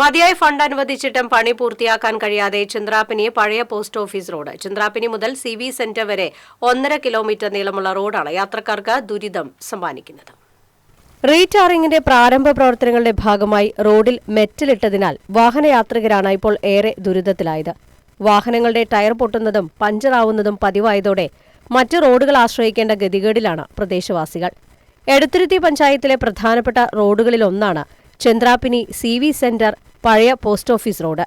മതിയായ ഫണ്ട് അനുവദിച്ചിട്ടും പണി പൂർത്തിയാക്കാൻ കഴിയാതെ ചന്ദ്രാപ്പിനി പഴയ പോസ്റ്റ് ഓഫീസ് റോഡ്. ചന്ദ്രാപ്പിനി മുതൽ സി വി സെന്റർ വരെ ഒന്നര കിലോമീറ്റർ നീളമുള്ള റോഡാണ് യാത്രക്കാർക്ക് ദുരിതം സമ്മാനിക്കുന്നത്. റീടാറിംഗിന്റെ പ്രാരംഭ പ്രവർത്തനങ്ങളുടെ ഭാഗമായി റോഡിൽ മെറ്റലിട്ടതിനാൽ വാഹനയാത്രികരാണ് ഇപ്പോൾ ഏറെ ദുരിതത്തിലായത്. വാഹനങ്ങളുടെ ടയർ പൊട്ടുന്നതും പഞ്ചറാവുന്നതും പതിവായതോടെ മറ്റ് റോഡുകൾ ആശ്രയിക്കേണ്ട ഗതികേടിലാണ് പ്രദേശവാസികൾ. എടത്തുരുത്തി പഞ്ചായത്തിലെ പ്രധാനപ്പെട്ട റോഡുകളിലൊന്നാണ് ചന്ദ്രാപ്പിനി സി വി സെന്റർ പഴയ post office road.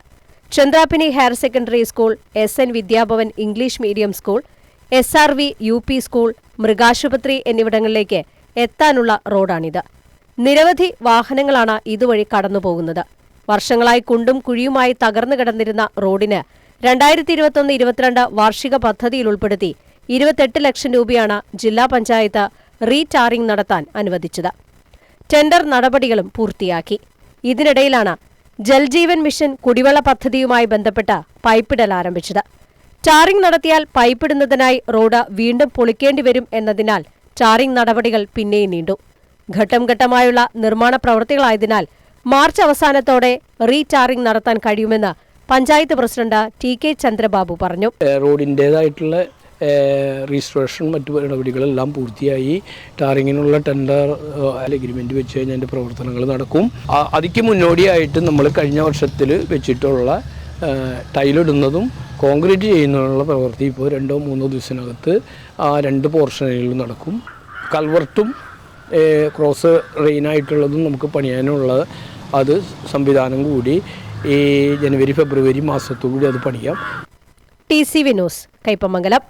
Chandrappinni higher secondary school S N Vidyabhavan English medium school S R V U P school മൃഗാശുപത്രി എന്നിവിടങ്ങളിലേക്ക് എത്താനുള്ള റോഡാണിത്. നിരവധി വാഹനങ്ങളാണ് ഇതുവഴി കടന്നുപോകുന്നത്. വർഷങ്ങളായി കുണ്ടും കുഴിയുമായി തകർന്നു കിടന്നിരുന്ന റോഡിന് രണ്ടായിരത്തി ഇരുപത്തൊന്ന് ഇരുപത്തിരണ്ട് വാർഷിക പദ്ധതിയിൽ ഉൾപ്പെടുത്തി ഇരുപത്തെട്ട് ലക്ഷം രൂപയാണ് ജില്ലാ പഞ്ചായത്ത് റീടാറിംഗ് നടത്താൻ അനുവദിച്ചത്. ടെൻഡർ നടപടികളും പൂർത്തിയാക്കി. ഇതിനിടയിലാണ് ജൽജീവൻ മിഷൻ കുടിവെള്ള പദ്ധതിയുമായി ബന്ധപ്പെട്ട് പൈപ്പിടൽ ആരംഭിച്ചത്. ടാറിംഗ് നടത്തിയാൽ പൈപ്പിടുന്നതിനായി റോഡ് വീണ്ടും പൊളിക്കേണ്ടി വരും എന്നതിനാൽ ടാറിംഗ് നടപടികൾ പിന്നെയും നീണ്ടു. ഘട്ടം ഘട്ടമായുള്ള നിർമ്മാണ പ്രവൃത്തികളായതിനാൽ മാർച്ച് അവസാനത്തോടെ റീടാറിംഗ് നടത്താൻ കഴിയുമെന്ന് panchayat president T K Chandrababu പറഞ്ഞു. റോഡിന്റേതായിട്ടുള്ള രജിസ്ട്രേഷൻ മറ്റു നടപടികളെല്ലാം പൂർത്തിയായി. ടാറിങ്ങിനുള്ള ടെൻഡർ അഗ്രിമെന്റ് വെച്ച് കഴിഞ്ഞാൽ അതിന്റെ പ്രവർത്തനങ്ങൾ നടക്കും. അതിക്ക് മുന്നോടിയായിട്ട് നമ്മൾ കഴിഞ്ഞ വർഷത്തിൽ വെച്ചിട്ടുള്ള ടൈലിടുന്നതും കോൺക്രീറ്റ് ചെയ്യുന്നതിനുള്ള പ്രവൃത്തി ഇപ്പോൾ രണ്ടോ മൂന്നോ ദിവസത്തിനകത്ത് ആ രണ്ട് പോർഷനുകളിലും നടക്കും. കൽവർട്ടും ക്രോസ് റെയിനായിട്ടുള്ളതും നമുക്ക് പണിയാനുള്ള അത് സംവിധാനം കൂടി ഈ ജനുവരി ഫെബ്രുവരി മാസത്തോടുകൂടി അത് പണിയാം. T C Vinos Kaipamangalam